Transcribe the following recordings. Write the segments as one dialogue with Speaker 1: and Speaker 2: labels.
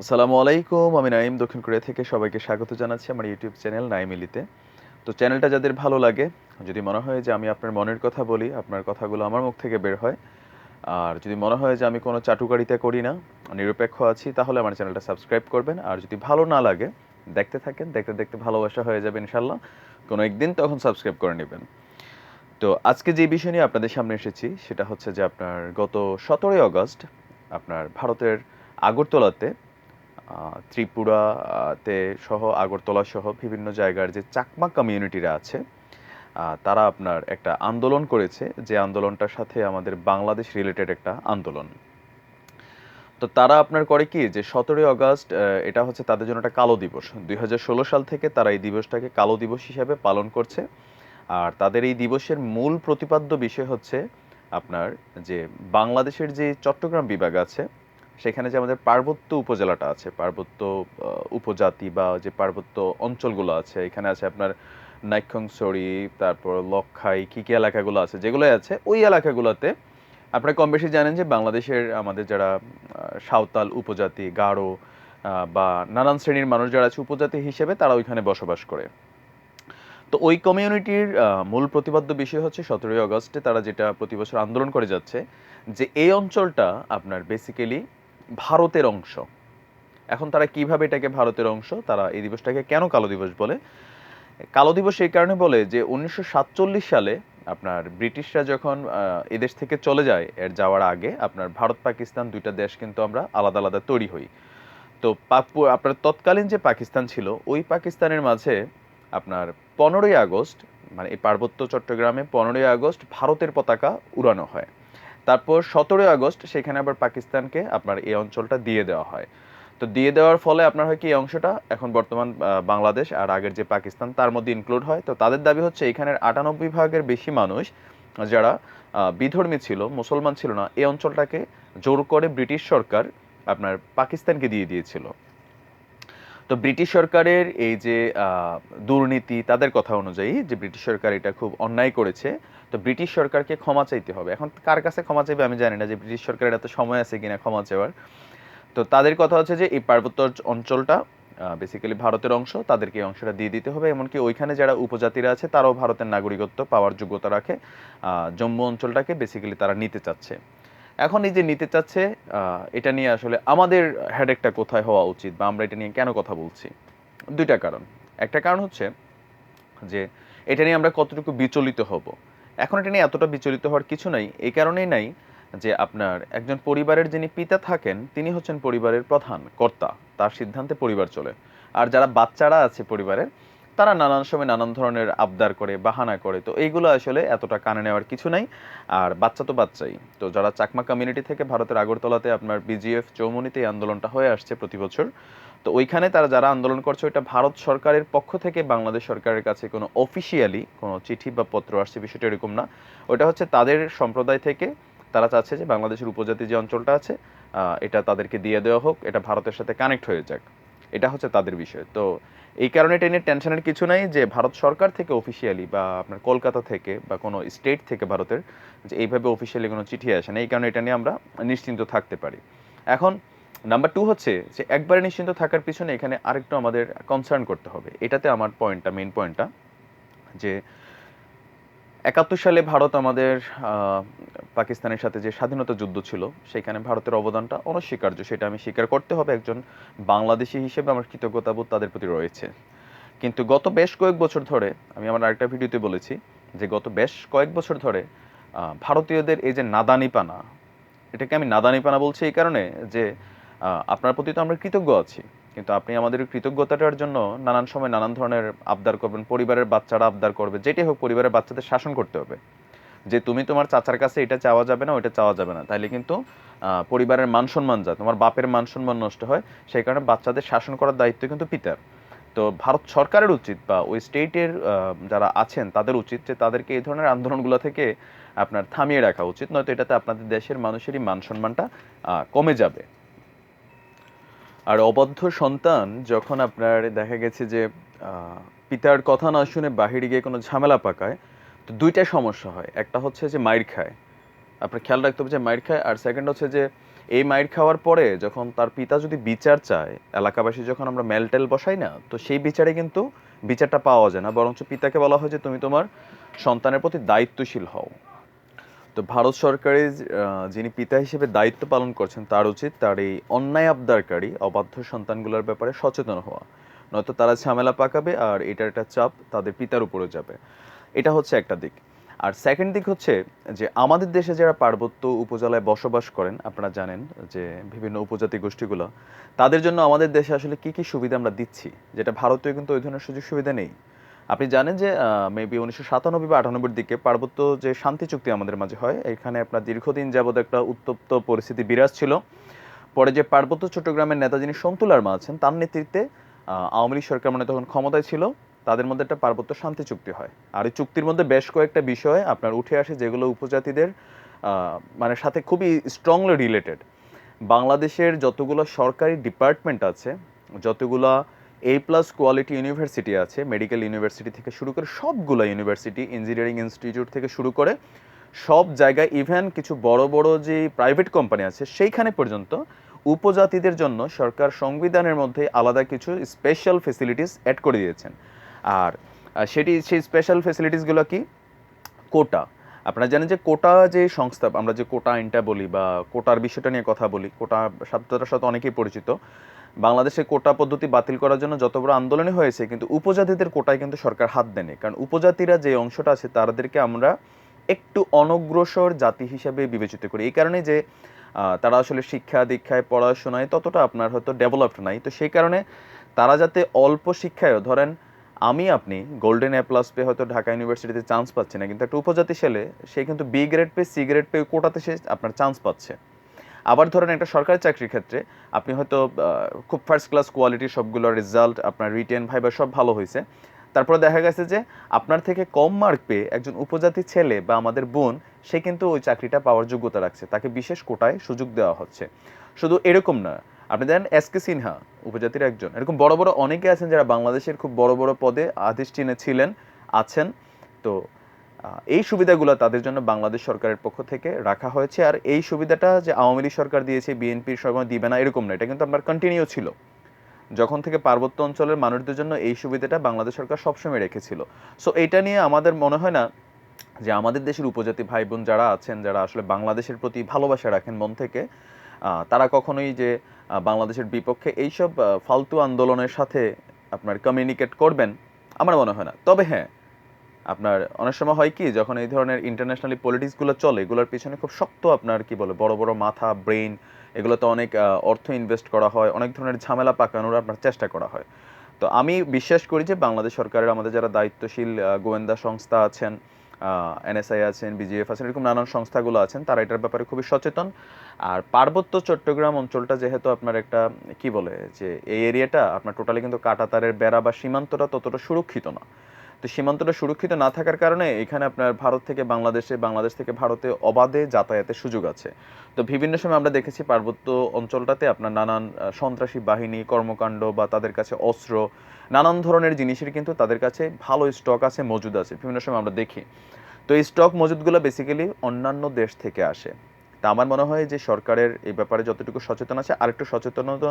Speaker 1: আসসালামু আলাইকুম, আমি নাইম দক্ষিণ কোরিয়া থেকে সবাইকে স্বাগত জানাচ্ছি আমার ইউটিউব চ্যানেল নাইমিলিতে তো চ্যানেলটা যাদের ভালো লাগে, যদি মনে হয় যে আমি আপনার মনের কথা বলি, আপনার কথাগুলো আমার মুখ থেকে বের হয়। আর যদি মনে হয় যে আমি কোনো চাটুকারিতা করি না, নিরপেক্ষ আছি, তাহলে আমার চ্যানেলটা সাবস্ক্রাইব করবেন। আর যদি ভালো না লাগে, দেখতে থাকেন, দেখতে দেখতে ভালোবাসা হয়ে যাবে ইনশাল্লাহ কোনো একদিন তখন সাবস্ক্রাইব করে নেবেন। তো আজকে যে বিষয় নিয়ে আপনাদের সামনে এসেছি, সেটা হচ্ছে যে আপনার গত সতেরোই আগস্ট আপনার ভারতের আগরতলাতে ত্রিপুরাতে সহ আগরতলা সহ বিভিন্ন জায়গার যে চাকমা কমিউনিটিরা আছে তারা আপনার একটা আন্দোলন করেছে যে আন্দোলনটার সাথে আমাদের বাংলাদেশ রিলেটেড একটা আন্দোলন। তো তারা আপনার করে কি যে সতেরোই আগস্ট আহ, এটা হচ্ছে তাদের জন্য একটা কালো দিবস। দুই ষোলো সাল থেকে তারা এই দিবসটাকে কালো দিবস হিসাবে পালন করছে। আর তাদের এই দিবসের মূল প্রতিপাদ্য বিষয় হচ্ছে আপনার যে বাংলাদেশের যে চট্টগ্রাম বিভাগ আছে সেখানে যে আমাদের পার্বত্য উপজেলাটা আছে পার্বত্য উপজাতি বা যে পার্বত্য অঞ্চলগুলো আছে এখানে আছে আপনার নাইক্ষংসরি তারপর লক্ষাই কী কী এলাকাগুলো আছে যেগুলো আছে ওই এলাকাগুলোতে আপনারা কম বেশি জানেন যে বাংলাদেশের আমাদের যারা সাঁওতাল উপজাতি আহ, বা নানান শ্রেণির মানুষ যারা আছে উপজাতি হিসেবে তারা ওইখানে বসবাস করে। তো ওই কমিউনিটির মূল প্রতিপাদ্য বিষয় হচ্ছে সতেরোই আগস্টে তারা যেটা প্রতি বছর আন্দোলন করে যাচ্ছে যে এই অঞ্চলটা আপনার বেসিক্যালি ভারতের অংশ। এখন তারা কীভাবে এটাকে ভারতের অংশ? তারা এই দিবসটাকে কেন কালো দিবস বলে? কালো দিবস এই কারণে বলে যে, উনিশশো সাতচল্লিশ সালে আপনার ব্রিটিশরা যখন এদেশ থেকে চলে যায়, এর যাওয়ার আগে আপনার ভারত, পাকিস্তান দুইটা দেশ কিন্তু আমরা আলাদা আলাদা তৈরি হই। তো আপনার তৎকালীন যে পাকিস্তান ছিল, ওই পাকিস্তানের মাঝে আপনার পনেরোই আগস্ট মানে এই পার্বত্য চট্টগ্রামে পনেরোই আগস্ট ভারতের পতাকা উড়ানো হয়। তারপর সতেরোই আগস্ট সেখানে আবার পাকিস্তানকে আপনার এই অঞ্চলটা দিয়ে দেওয়া হয়। তো দিয়ে দেওয়ার ফলে আপনার হয় কি এই অংশটা? এখন বর্তমান বাংলাদেশ আর আগের যে পাকিস্তান তার মধ্যে ইনক্লুড হয়। তো তাদের দাবি হচ্ছে এখানের আটানব্বই ভাগের বেশি মানুষ যারা বিধর্মী ছিল, মুসলমান ছিল না, এই অঞ্চলটাকে জোর করে ব্রিটিশ সরকার আপনার পাকিস্তানকে দিয়ে দিয়েছিল। তো ব্রিটিশ সরকারের এই যে দুর্নীতি তাদের কথা অনুযায়ী যে ব্রিটিশ সরকার এটা খুব অন্যায় করেছে, তো ব্রিটিশ সরকারকে ক্ষমা চাইতে হবে। এখন কার কাছে ক্ষমা চাইবে আমি জানি না যে ব্রিটিশ সরকারের এত সময় আছে কিনা ক্ষমা চাওয়ার। তো তাদের কথা হচ্ছে যে এই পার্বত্য অঞ্চলটা বেসিক্যালি ভারতের অংশ, তাদেরকে এই অংশটা দিয়ে দিতে হবে। এমনকি ওইখানে যারা উপজাতিরা আছে তারাও ভারতের নাগরিকত্ব পাওয়ার যোগ্যতা রাখে। জম্মু অঞ্চলটাকে বেসিক্যালি তারা নিতে চাচ্ছে। এখন এই যে নিতে চাচ্ছে এটা নিয়ে আসলে আমাদের হেডেকটা কোথায় হওয়া উচিত বা আমরা এটা নিয়ে কেন কথা বলছি? দুইটা কারণ। একটা কারণ হচ্ছে যে এটা নিয়ে আমরা কতটুকু বিচলিত হব। এখন এটা নিয়ে এতটা বিচলিত হওয়ার কিছু নাই, এই কারণেই নাই যে আপনার একজন পরিবারের যিনি পিতা থাকেন, তিনি হচ্ছেন পরিবারের প্রধান কর্তা। তার সিদ্ধান্তে পরিবার চলে। আর যারা বাচ্চারা আছে পরিবারের তারা নানান সময় নানান ধরনের আবদার করে, বাহানা করে। তো এইগুলো আসলে এতটা কানে নেওয়ার কিছু নাই। আর বাচ্চা তো বাচ্চাই। তো যারা চাকমা কমিউনিটি থেকে ভারতের আগরতলাতে আপনার বিজিএফ চৌমনিতে এই আন্দোলনটা হয়ে আসছে প্রতি বছর, তো ওইখানে তারা যারা আন্দোলন করছে, ওইটা ভারত সরকারের পক্ষ থেকে বাংলাদেশ সরকারের কাছে কোনো অফিসিয়ালি কোনো চিঠি বা পত্র আসছে, বিষয়টা এরকম না। ওটা হচ্ছে তাদের সম্প্রদায় থেকে তারা চাচ্ছে যে বাংলাদেশের উপজাতি যে অঞ্চলটা আছে এটা তাদেরকে দিয়ে দেওয়া হোক, এটা ভারতের সাথে কানেক্ট হয়ে যাক। এটা হচ্ছে তাদের বিষয়। তো এই কারণে এটা নিয়ে টেনশনের কিছু নাই যে ভারত সরকার থেকে অফিসিয়ালি বা আপনার কলকাতা থেকে বা কোনো স্টেট থেকে ভারতের যে এইভাবে অফিসিয়ালি কোনো চিঠি আসে না, এই কারণে এটা নিয়ে আমরা নিশ্চিন্ত থাকতে পারি। এখন নাম্বার টু হচ্ছে যে একবারে নিশ্চিন্ত থাকার পিছনে এখানে আরেকটু আমাদের কনসার্ন করতে হবে। এটাতে আমার পয়েন্টটা মেন পয়েন্টটা যে একাত্তর সালে ভারত আমাদের পাকিস্তানের সাথে যে স্বাধীনতা যুদ্ধ ছিল, সেখানে ভারতের অবদানটা অনস্বীকার্য। সেটা আমি স্বীকার করতে হবে, একজন বাংলাদেশি হিসেবে আমার কৃতজ্ঞতাবোধ তাদের প্রতি রয়েছে। কিন্তু গত বেশ কয়েক বছর ধরে, আমি আমার আরেকটা ভিডিওতে বলেছি যে গত বেশ কয়েক বছর ধরে ভারতীয়দের এই যে নাদানিপানা, এটাকে আমি নাদানিপানা বলছি এই কারণে যে আপনার প্রতি তো আমরা কৃতজ্ঞ আছি। কিন্তু আপনি আমাদের কৃতজ্ঞতাটার জন্য নানান সময় নানান ধরনের আবদার করবেন, পরিবারের বাচ্চারা আবদার করবে, যেটাই হোক পরিবারের বাচ্চাদের শাসন করতে হবে। যে তুমি তোমার চাচার কাছে এটা চাওয়া যাবে না, ওইটা চাওয়া যাবে না। তাইলে কিন্তু পরিবারের মান সম্মান যা, তোমার বাপের মান সম্মান নষ্ট হয়, সেই কারণে বাচ্চাদের শাসন করার দায়িত্ব কিন্তু পিতার। তো ভারত সরকারের উচিত বা ওই স্টেটের যারা আছেন, তাদের উচিত যে তাদেরকে এই ধরনের আন্দোলনগুলো থেকে আপনার থামিয়ে রাখা উচিত, নয়তো এটাতে আপনাদের দেশের মানুষেরই মান সম্মানটা কমে যাবে। আর অবাধ্য সন্তান যখন আপনার দেখা গেছে যে পিতার কথা না শুনে বাহিরে গিয়ে কোনো ঝামেলা পাকায়, তো দুইটা সমস্যা হয়। একটা হচ্ছে যে মাইর খায়। আপনার খেয়াল রাখতে হবে যে মাইর খায়, আর সেকেন্ড হচ্ছে যে এই মাইর খাওয়ার পরে যখন তার পিতা যদি বিচার চায়, এলাকাবাসী যখন আমরা মেলটেল বসাই না, তো সেই বিচারে কিন্তু বিচারটা পাওয়া যায় না। বরঞ্চ পিতাকে বলা হয় যে তুমি তোমার সন্তানের প্রতি দায়িত্বশীল হও। তো ভারত সরকারের যিনি পিতা হিসেবে দায়িত্ব পালন করছেন, তার উচিত তার এই অন্যায় আবদারকারী, অবাধ্য সন্তানগুলোর ব্যাপারে সচেতন হওয়া। নয়তো তারা ঝামেলা পাকাবে আর এটার একটা চাপ তাদের পিতার উপরে যাবে। এটা হচ্ছে একটা দিক। আর সেকেন্ড দিক হচ্ছে যে, আমাদের দেশে যারা পার্বত্য উপজেলায় বসবাস করেন, আপনারা জানেন যে, বিভিন্ন উপজাতি গোষ্ঠীগুলো, তাদের জন্য আমাদের দেশে আসলে কি কি সুবিধা আমরা দিচ্ছি? যেটা ভারতীয় কিন্তু ওই ধরনের সুযোগ সুবিধা নেই। আপনি জানেন যে মেবি উনিশশো সাতানব্বই বা আটানব্বইয়ের দিকে পার্বত্য যে শান্তি চুক্তি আমাদের মাঝে হয়, এখানে আপনার দীর্ঘদিন যাবৎ একটা উত্তপ্ত পরিস্থিতি বিরাজ ছিল। পরে যে পার্বত্য চট্টগ্রামের নেতা যিনি সন্তুল আর্মা আছেন, তার নেতৃত্বে আওয়ামী লীগ সরকার মানে তখন ক্ষমতায় ছিল, তাদের মধ্যে একটা পার্বত্য শান্তি চুক্তি হয়। আর এই চুক্তির মধ্যে বেশ কয়েকটা বিষয় আপনার উঠে আসে, যেগুলো উপজাতিদের মানে সাথে খুবই স্ট্রংলি রিলেটেড বাংলাদেশের যতগুলো সরকারি ডিপার্টমেন্ট আছে, যতগুলো এ প্লাস কোয়ালিটি ইউনিভার্সিটি আছে মেডিকেল ইউনিভার্সিটি থেকে শুরু করে সবগুলো ইউনিভার্সিটি ইঞ্জিনিয়ারিং ইনস্টিটিউট থেকে শুরু করে সব জায়গায় ইভেন কিছু বড় বড় যে প্রাইভেট কোম্পানি আছে, সেইখানে পর্যন্ত উপজাতিদের জন্য সরকার সংবিধানের মধ্যে আলাদা কিছু স্পেশাল ফেসিলিটিস অ্যাড করে দিয়েছেন। আর সেটি, সেই স্পেশাল ফেসিলিটিসগুলো কি? কোটা। আপনারা জানেন যে কোটা যে সংস্থা, আমরা যে কোটা আইনটা বলি বা কোটার বিষয়টা নিয়ে কথা বলি, কোটা শব্দটার সাথে অনেকেই পরিচিত। বাংলাদেশে কোটা পদ্ধতি বাতিল করার জন্য যত বড় আন্দোলনই হয়েছে, কিন্তু উপজাতিদের কোটায় কিন্তু সরকার হাত দেয়নি। কারণ উপজাতিরা যে অংশটা আছে, তাদেরকে আমরা একটু অনগ্রসর জাতি হিসাবে বিবেচিত করি। এই কারণে যে তারা আসলে শিক্ষা দীক্ষায়, পড়াশোনায় ততটা আপনার হয়তো ডেভেলপড নাই। তো সেই কারণে তারা যাতে অল্প শিক্ষায় ধরেন আমি, আপনি গোল্ডেন এ প্লাস পেয়ে হয়তো ঢাকা ইউনিভার্সিটিতে চান্স পাচ্ছি না, কিন্তু একটা উপজাতি ছেলে, সে কিন্তু বি গ্রেড পেয়ে সি গ্রেড পেয়ে কোটাতে সে আপনার চান্স পাচ্ছে। আবার ধরেন একটা সরকারি চাকরির ক্ষেত্রে আপনি হয়তো খুব ফার্স্ট ক্লাস কোয়ালিটি সবগুলো রেজাল্ট আপনার রিটেন ভাইবা সব ভালো হয়েছে তারপরে দেখা গেছে যে আপনার থেকে কম মার্ক পেয়ে একজন উপজাতি ছেলে বা আমাদের বোন, সে কিন্তু ওই চাকরিটা পাওয়ার যোগ্যতা রাখছে। তাকে বিশেষ কোটায় সুযোগ দেওয়া হচ্ছে। শুধু এরকম না, আপনি দেখেন এস কে সিনহা উপজাতির একজন। এরকম বড় বড় অনেকে আছেন যারা বাংলাদেশের খুব বড় বড় পদে আধিষ্ঠিনে ছিলেন, আছেন। তো এই সুবিধাগুলো তাদের জন্য বাংলাদেশ সরকারের পক্ষ থেকে রাখা হয়েছে। আর এই সুবিধাটা যে আওয়ামী লীগ সরকার দিয়েছে, বিএনপির সময় দিবে না, এরকম না, এটা কিন্তু আপনার কন্টিনিউ ছিল। যখন থেকে পার্বত্য অঞ্চলের মানুষদের জন্য এই সুবিধাটা বাংলাদেশ সরকার সবসময় রেখেছিল। সো এটা নিয়ে আমাদের মনে হয় না যে আমাদের দেশের উপজাতি ভাই বোন যারা আছেন, যারা আসলে বাংলাদেশের প্রতি ভালোবাসা রাখেন মন থেকে তারা কখনোই যে বাংলাদেশের বিপক্ষে এইসব ফালতু আন্দোলনের সাথে আপনার কমিউনিকেট করবেন, আমার মনে হয় না। তবে হ্যাঁ আপনার অনেক সময় হয় কি, যখন এই ধরনের ইন্টারন্যাশনালি পলিটিক্সগুলো চলে, এগুলোর পিছনে খুব শক্ত আপনার কি বলে, বড় বড় মাথা ব্রেন এগুলোতে অনেক অর্থ ইনভেস্ট করা হয়, অনেক ধরনের ঝামেলা পাকানোর আপনার চেষ্টা করা হয়। তো আমি বিশ্বাস করি যে বাংলাদেশ সরকারের আমাদের যারা দায়িত্বশীল গোয়েন্দা সংস্থা আছেন এনএসআই আছেন বিজিএফ আছেন, এরকম নানান সংস্থাগুলো আছেন, তারা এটার ব্যাপারে খুবই সচেতন। আর পার্বত্য চট্টগ্রাম অঞ্চলটা যেহেতু আপনার একটা, কি বলে, যে এই এরিয়াটা আপনার টোটালি কিন্তু কাটাতারের বেড়া বা সীমান্তটা ততটা সুরক্ষিত না। তো সীমান্তটা সুরক্ষিত না থাকার কারণে এখানে আপনার ভারত থেকে বাংলাদেশে, বাংলাদেশ থেকে ভারতে অবাধে যাতায়াতের সুযোগ আছে। তো বিভিন্ন সময় আমরা দেখেছি পার্বত্য অঞ্চলটাতে আপনার নানান সন্ত্রাসী বাহিনী, কর্মকাণ্ড বা তাদের কাছে অস্ত্র, নানান ধরনের জিনিসের কিন্তু তাদের কাছে ভালো স্টক আছে, মজুদ আছে। বিভিন্ন সময় আমরা দেখি। তো এই স্টক মজুদগুলো বেসিক্যালি অন্যান্য দেশ থেকে আসে। তা আমার মনে হয় যে সরকারের এই ব্যাপারে যতটুকু সচেতন আছে, আরেকটু সচেতনতা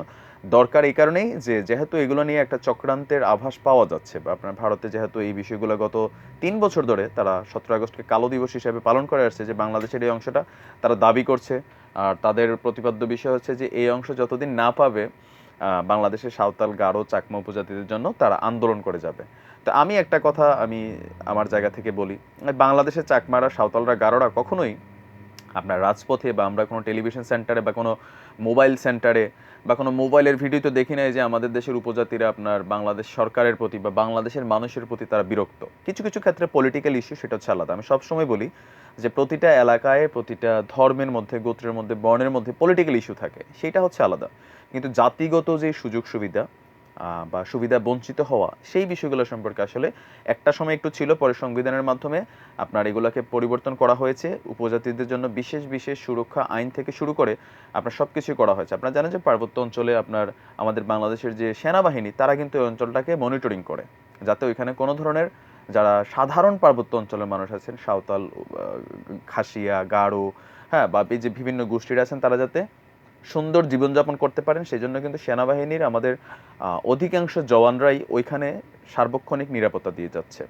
Speaker 1: দরকার এই কারণেই যে যেহেতু এগুলো নিয়ে একটা চক্রান্তের আভাস পাওয়া যাচ্ছে বা আপনার ভারতে যেহেতু এই বিষয়গুলো গত তিন বছর ধরে তারা সতেরো আগস্টকে কালো দিবস হিসেবে পালন করে আসছে যে বাংলাদেশের এই অংশটা তারা দাবি করছে। আর তাদের প্রতিপাদ্য বিষয় হচ্ছে যে এই অংশ যতদিন না পাবে বাংলাদেশের সাঁওতাল, গারো, চাকমা উপজাতিদের জন্য তারা আন্দোলন করে যাবে। তো আমি একটা কথা আমি আমার জায়গা থেকে বলি, বাংলাদেশের চাকমারা, সাঁওতালরা, গারোরা কখনোই আপনার রাজপথে বা আমরা কোনো টেলিভিশন সেন্টারে বা কোনো মোবাইল সেন্টারে বা কোনো মোবাইলের ভিডিও তো দেখি নাই যে আমাদের দেশের উপজাতিরা আপনার বাংলাদেশ সরকারের প্রতি বা বাংলাদেশের মানুষের প্রতি তারা বিরক্ত। কিছু কিছু ক্ষেত্রে পলিটিক্যাল ইস্যু সেটা হচ্ছে আলাদা। আমি সবসময় বলি যে প্রতিটা এলাকায়, প্রতিটা ধর্মের মধ্যে, গোত্রের মধ্যে, বর্ণের মধ্যে পলিটিক্যাল ইস্যু থাকে। সেটা হচ্ছে আলাদা। কিন্তু জাতিগত যে সুযোগ সুবিধা বা সুবিধা বঞ্চিত হওয়া, সেই বিষয়গুলো সম্পর্কে আসলে একটা সময় একটু ছিল, পরে সংবিধানের মাধ্যমে আপনার এগুলোকে পরিবর্তন করা হয়েছে। উপজাতিদের জন্য বিশেষ বিশেষ সুরক্ষা আইন থেকে শুরু করে আপনার সব কিছুই করা হয়েছে। আপনারা জানেন যে পার্বত্য অঞ্চলে আপনার আমাদের বাংলাদেশের যে সেনাবাহিনী, তারা কিন্তু এই অঞ্চলটাকে মনিটরিং করে, যাতে ওইখানে কোনো ধরনের যারা সাধারণ পার্বত্য অঞ্চলের মানুষ আছেন, সাঁওতাল খাসিয়া, গারো হ্যাঁ বা এই যে বিভিন্ন গোষ্ঠীর আছেন, তারা যাতে সুন্দর জীবনযাপন করতে পারেন সেই জন্য কিন্তু সেনাবাহিনীর আমাদের অধিকাংশ জওয়ানরাই ওইখানে সার্বক্ষণিক নিরাপত্তা দিয়ে যাচ্ছে।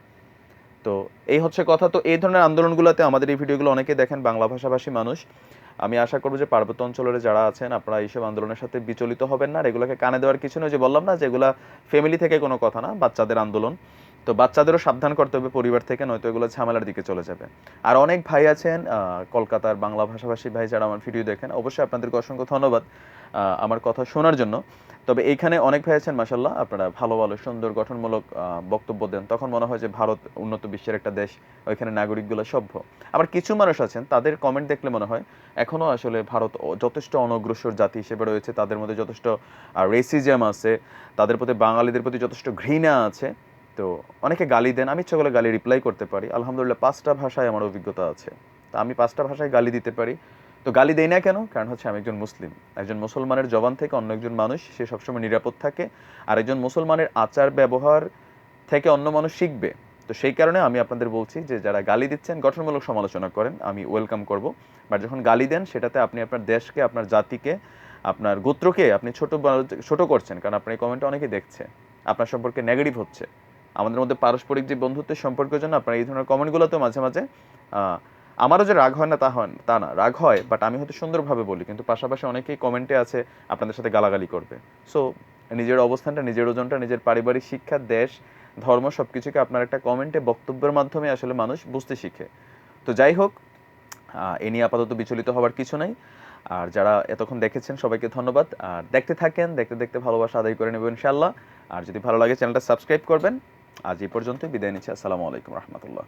Speaker 1: তো এই হচ্ছে কথা। তো এই ধরনের আন্দোলনগুলোতে আমাদের এই ভিডিওগুলো অনেকে দেখেন, বাংলা ভাষাভাষী মানুষ। আমি আশা করব যে পার্বত্য অঞ্চলের যারা আছেন, আপনারা এইসব আন্দোলনের সাথে বিচলিত হবেন না। আর এগুলোকে কানে দেওয়ার কিছু নয় যে বললাম না যে এগুলা ফ্যামিলি থেকে কোনো কথা না, বাচ্চাদের আন্দোলন। তো বাচ্চাদেরও সাবধান করতে হবে পরিবার থেকে, নয়তো এগুলো ঝামেলার দিকে চলে যাবে। আর অনেক ভাই আছেন কলকাতার বাংলা ভাষাভাষী ভাই যারা আমার ভিডিও দেখেন, অবশ্যই আপনাদেরকে অসংখ্য ধন্যবাদ আমার কথা শোনার জন্য। তবে এইখানে অনেক ভাই আছেন মাসাল্লাহ আপনারা ভালো ভালো, সুন্দর, গঠনমূলক বক্তব্য দেন। তখন মনে হয় যে ভারত উন্নত বিশ্বের একটা দেশ, ওইখানে নাগরিকগুলো সভ্য। আবার কিছু মানুষ আছেন, তাদের কমেন্ট দেখলে মনে হয় এখনও আসলে ভারত যথেষ্ট অনগ্রসর জাতি হিসেবে রয়েছে, তাদের মধ্যে যথেষ্ট রেসিজম আছে, তাদের প্রতি বাঙালিদের প্রতি যথেষ্ট ঘৃণা আছে। তো অনেকে গালি দেন, আমি ইচ্ছা করলে গালি রিপ্লাই করতে পারি। আলহামদুলিল্লাহ, পাঁচটা ভাষায় আমার অভিজ্ঞতা আছে। তো আমি পাঁচটা ভাষায় গালি দিতে পারি। তো গালি দেই না কেন? কারণ হচ্ছে আমি একজন মুসলিম। একজন মুসলমানের জবান থেকে অন্য একজন মানুষ, সে সবসময় নিরাপদ থাকে। আর একজন মুসলমানের আচার, ব্যবহার থেকে অন্য মানুষ শিখবে। তো সেই কারণে আমি আপনাদের বলছি যে, যারা গালি দিচ্ছেন, গঠনমূলক সমালোচনা করেন। আমি ওয়েলকাম করব। বাট যখন গালি দেন, সেটাতে আপনি আপনার দেশকে, আপনার জাতিকে, আপনার গোত্রকে আপনি ছোট ছোট করছেন। কারণ আপনার এই কমেন্টটা অনেকে দেখছে। আপনার সম্পর্কে নেগেটিভ হচ্ছে। আমাদের মধ্যে পারস্পরিক যে বন্ধুত্বের সম্পর্কের জন্য আপনার এই ধরনের কমেন্টগুলো তো মাঝে মাঝে আমারও যে রাগ হয় না তা হয় তা না, রাগ হয় বাট আমি হয়তো সুন্দরভাবে বলি, কিন্তু পাশাপাশি অনেকেই কমেন্টে আছে, আপনাদের সাথে গালাগালি করবে। সো নিজের অবস্থানটা, নিজের ওজনটা, নিজের পারিবারিক শিক্ষা, দেশ, ধর্ম সব কিছুকে আপনার একটা কমেন্টে বক্তব্যের মাধ্যমে আসলে মানুষ বুঝতে শিখে। তো যাই হোক এ নিয়ে আপাতত বিচলিত হওয়ার কিছু নাই। আর যারা এতক্ষণ দেখেছেন, সবাইকে ধন্যবাদ। আর দেখতে থাকেন, দেখতে দেখতে ভালোবাসা আদায় করে নেবেন ইনশাল্লাহ আর যদি ভালো লাগে, চ্যানেলটা সাবস্ক্রাইব করবেন। আজ এই পর্যন্ত বিদায় নিচ্ছি। আসসালামু আলাইকুম রহমতুল্লাহ।